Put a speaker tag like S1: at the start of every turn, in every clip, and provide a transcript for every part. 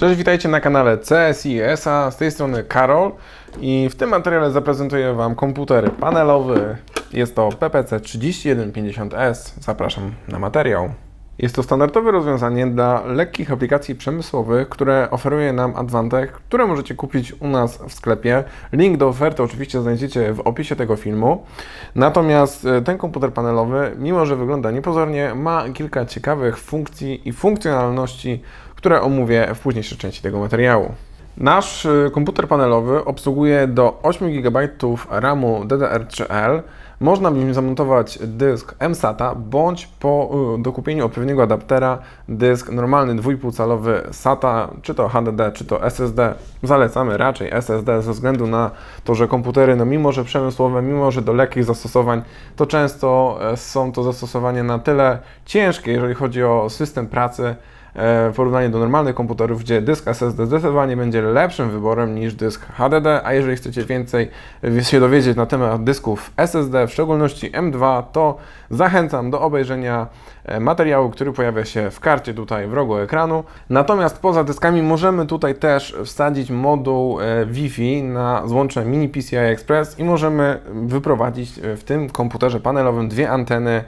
S1: Cześć, witajcie na kanale CSI.SA, z tej strony Karol i w tym materiale zaprezentuję Wam komputer panelowy. Jest to PPC 3150S. Zapraszam na materiał. Jest to standardowe rozwiązanie dla lekkich aplikacji przemysłowych, które oferuje nam Advantech, które możecie kupić u nas w sklepie. Link do oferty oczywiście znajdziecie w opisie tego filmu. Natomiast e, ten komputer panelowy, mimo że wygląda niepozornie, ma kilka ciekawych funkcji i funkcjonalności, które omówię w późniejszej części tego materiału. Nasz y, komputer panelowy obsługuje do 8 GB RAMu DDR3L. Można w nim zamontować dysk mSATA bądź po y, dokupieniu odpowiedniego adaptera dysk normalny 2,5 calowy SATA, czy to HDD, czy to SSD. Zalecamy raczej SSD ze względu na to, że komputery, no mimo że przemysłowe, mimo że do lekkich zastosowań, to często e, są to zastosowania na tyle ciężkie, jeżeli chodzi o system pracy, w porównaniu do normalnych komputerów, gdzie dysk SSD zdecydowanie będzie lepszym wyborem niż dysk HDD, a jeżeli chcecie więcej się dowiedzieć na temat dysków SSD, w szczególności M2, to zachęcam do obejrzenia e, materiału, który pojawia się w karcie tutaj w rogu ekranu. Natomiast poza dyskami możemy tutaj też wsadzić moduł e, Wi-Fi na złącze mini PCI Express i możemy wyprowadzić e, w tym komputerze panelowym dwie anteny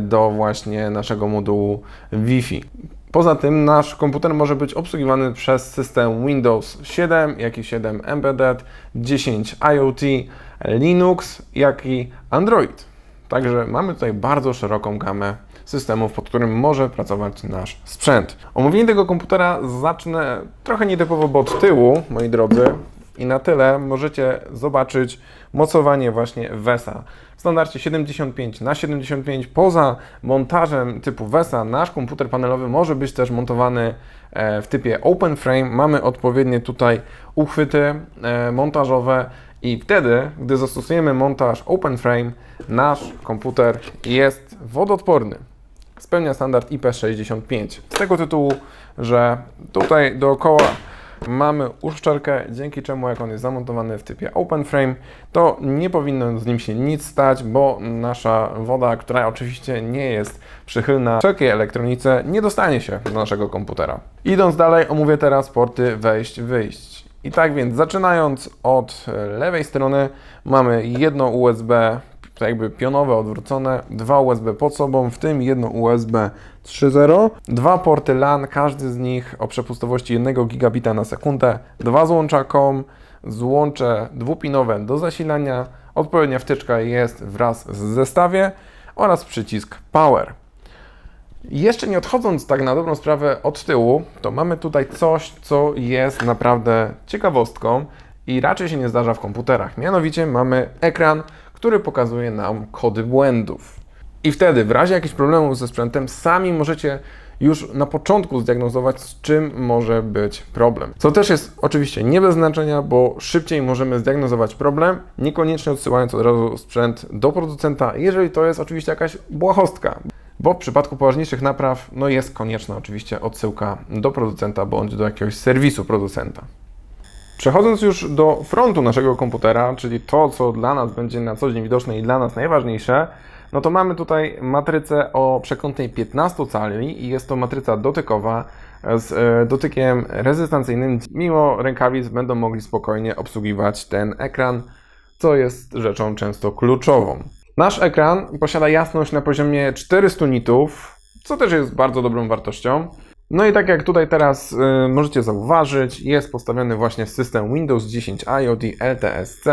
S1: do właśnie naszego modułu Wi-Fi. Poza tym nasz komputer może być obsługiwany przez system Windows 7, jak i 7 Embedded, 10 IoT, Linux, jak i Android. Także mamy tutaj bardzo szeroką gamę systemów, pod którym może pracować nasz sprzęt. Omówienie tego komputera zacznę trochę nietypowo, bo od tyłu, moi drodzy, i na tyle możecie zobaczyć mocowanie właśnie VESA. W standardzie 75 na 75 poza montażem typu VESA nasz komputer panelowy może być też montowany e, w typie Open Frame. Mamy odpowiednie tutaj uchwyty e, montażowe i wtedy, gdy zastosujemy montaż Open Frame, nasz komputer jest wodoodporny. Spełnia standard IP65. Z tego tytułu, że tutaj dookoła mamy uszczelkę, dzięki czemu jak on jest zamontowany w typie open frame, to nie powinno z nim się nic stać, bo nasza woda, która oczywiście nie jest przychylna wszelkiej elektronice, nie dostanie się do naszego komputera. Idąc dalej, omówię teraz porty wejść-wyjść. I tak więc, zaczynając od lewej strony, mamy jedno USB to jakby pionowe odwrócone, dwa USB pod sobą, w tym jedno USB 3.0, dwa porty LAN, każdy z nich o przepustowości 1 gigabita na sekundę, dwa złącza COM, złącze dwupinowe do zasilania, odpowiednia wtyczka jest wraz z zestawie oraz przycisk Power. Jeszcze nie odchodząc tak na dobrą sprawę od tyłu, to mamy tutaj coś, co jest naprawdę ciekawostką i raczej się nie zdarza w komputerach. Mianowicie mamy ekran, który pokazuje nam kody błędów. I wtedy, w razie jakichś problemów ze sprzętem, sami możecie już na początku zdiagnozować, z czym może być problem. Co też jest oczywiście nie bez znaczenia, bo szybciej możemy zdiagnozować problem, niekoniecznie odsyłając od razu sprzęt do producenta, jeżeli to jest oczywiście jakaś błahostka. Bo w przypadku poważniejszych napraw, no jest konieczna oczywiście odsyłka do producenta bądź do jakiegoś serwisu producenta. Przechodząc już do frontu naszego komputera, czyli to, co dla nas będzie na co dzień widoczne i dla nas najważniejsze, no to mamy tutaj matrycę o przekątnej 15 cali i jest to matryca dotykowa z e, dotykiem rezystancyjnym. Mimo rękawic będą mogli spokojnie obsługiwać ten ekran, co jest rzeczą często kluczową. Nasz ekran posiada jasność na poziomie 400 nitów, co też jest bardzo dobrą wartością. No i tak jak tutaj teraz y, możecie zauważyć, jest postawiony właśnie system Windows 10 IoT LTSC.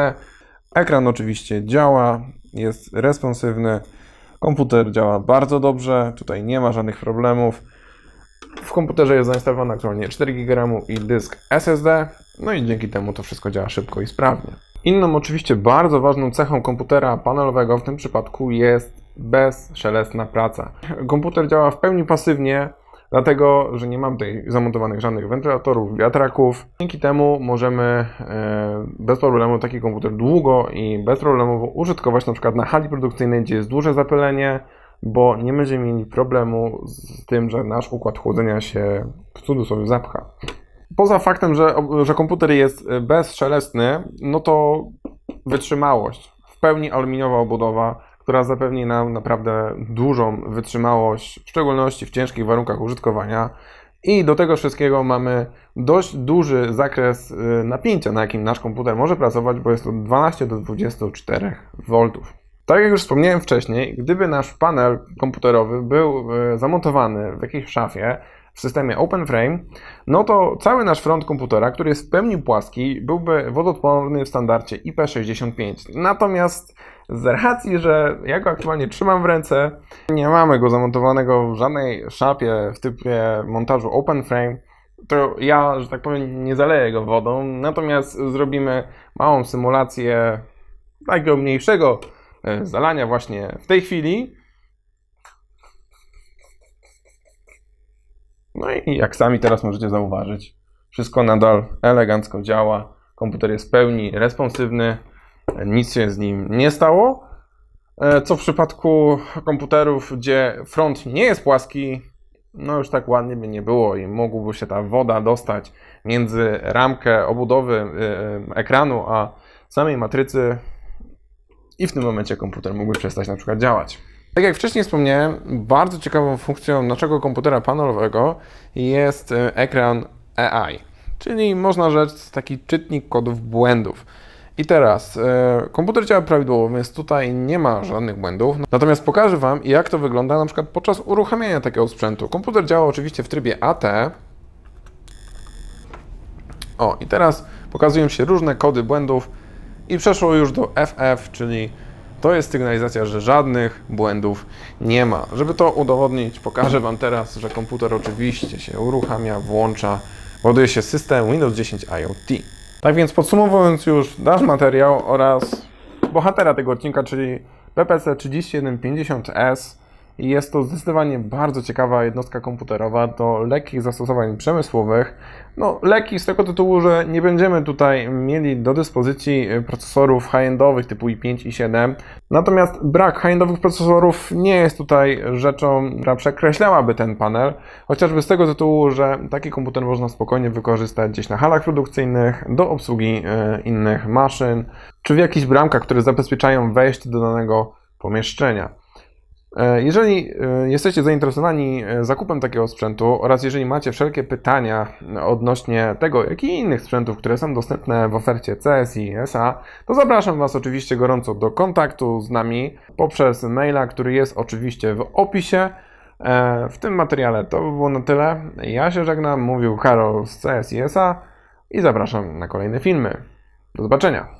S1: Ekran oczywiście działa, jest responsywny. Komputer działa bardzo dobrze, tutaj nie ma żadnych problemów. W komputerze jest zainstalowana aktualnie 4 GB i dysk SSD, no i dzięki temu to wszystko działa szybko i sprawnie. Inną oczywiście bardzo ważną cechą komputera panelowego w tym przypadku jest bezszelestna praca. Komputer działa w pełni pasywnie, dlatego że nie mam tutaj zamontowanych żadnych wentylatorów, wiatraków. Dzięki temu możemy e, bez problemu taki komputer długo i bezproblemowo użytkować na przykład na hali produkcyjnej, gdzie jest duże zapylenie, bo nie będziemy mieli problemu z tym, że nasz układ chłodzenia się w cudzysłowie zapcha. Poza faktem, że, że komputer jest bezszelestny, no to wytrzymałość, w pełni aluminiowa obudowa, która zapewni nam naprawdę dużą wytrzymałość, w szczególności w ciężkich warunkach użytkowania. I do tego wszystkiego mamy dość duży zakres y, napięcia, na jakim nasz komputer może pracować, bo jest to 12 do 24 V. Tak jak już wspomniałem wcześniej, gdyby nasz panel komputerowy był y, zamontowany w jakiejś szafie w systemie OpenFrame, no to cały nasz front komputera, który jest w pełni płaski, byłby wodoodporny w standardzie IP65. Natomiast z racji, że ja go aktualnie trzymam w ręce, nie mamy go zamontowanego w żadnej szafie w typie montażu OpenFrame, to ja, że tak powiem, nie zaleję go wodą, natomiast zrobimy małą symulację takiego mniejszego e, zalania właśnie w tej chwili. No i jak sami teraz możecie zauważyć, wszystko nadal elegancko działa. Komputer jest w pełni responsywny, nic się z nim nie stało. E, Co w przypadku komputerów, gdzie front nie jest płaski, no już tak ładnie by nie było i mogłoby się ta woda dostać między ramkę obudowy e, ekranu a samej matrycy i w tym momencie komputer mógłby przestać na przykład działać. Tak jak wcześniej wspomniałem, bardzo ciekawą funkcją naszego komputera panelowego jest e, ekran AI, czyli można rzec taki czytnik kodów błędów. I teraz e, komputer działa prawidłowo, więc tutaj nie ma żadnych błędów. Natomiast pokażę Wam, jak to wygląda na przykład podczas uruchamiania takiego sprzętu. Komputer działa oczywiście w trybie AT. O, i teraz pokazują się różne kody błędów i przeszło już do FF, czyli to jest sygnalizacja, że żadnych błędów nie ma. Żeby to udowodnić, pokażę Wam teraz, że komputer oczywiście się uruchamia, włącza, ładuje się system Windows 10 IoT. Tak więc podsumowując już nasz materiał oraz bohatera tego odcinka, czyli PPC 3150S, jest to zdecydowanie bardzo ciekawa jednostka komputerowa do lekkich zastosowań przemysłowych. No, lekki z tego tytułu, że nie będziemy tutaj mieli do dyspozycji procesorów high-endowych typu i5 i 7. Natomiast brak high-endowych procesorów nie jest tutaj rzeczą, która przekreślałaby ten panel, chociażby z tego tytułu, że taki komputer można spokojnie wykorzystać gdzieś na halach produkcyjnych, do obsługi e, innych maszyn, czy w jakichś bramkach, które zabezpieczają wejście do danego pomieszczenia. E, Jeżeli e, jesteście zainteresowani e, zakupem takiego sprzętu oraz jeżeli macie wszelkie pytania odnośnie tego, jak i innych sprzętów, które są dostępne w ofercie CS i SA, to zapraszam Was oczywiście gorąco do kontaktu z nami poprzez maila, który jest oczywiście w opisie. W tym materiale to by było na tyle. Ja się żegnam, mówił Karol z CS i SA i zapraszam na kolejne filmy. Do zobaczenia.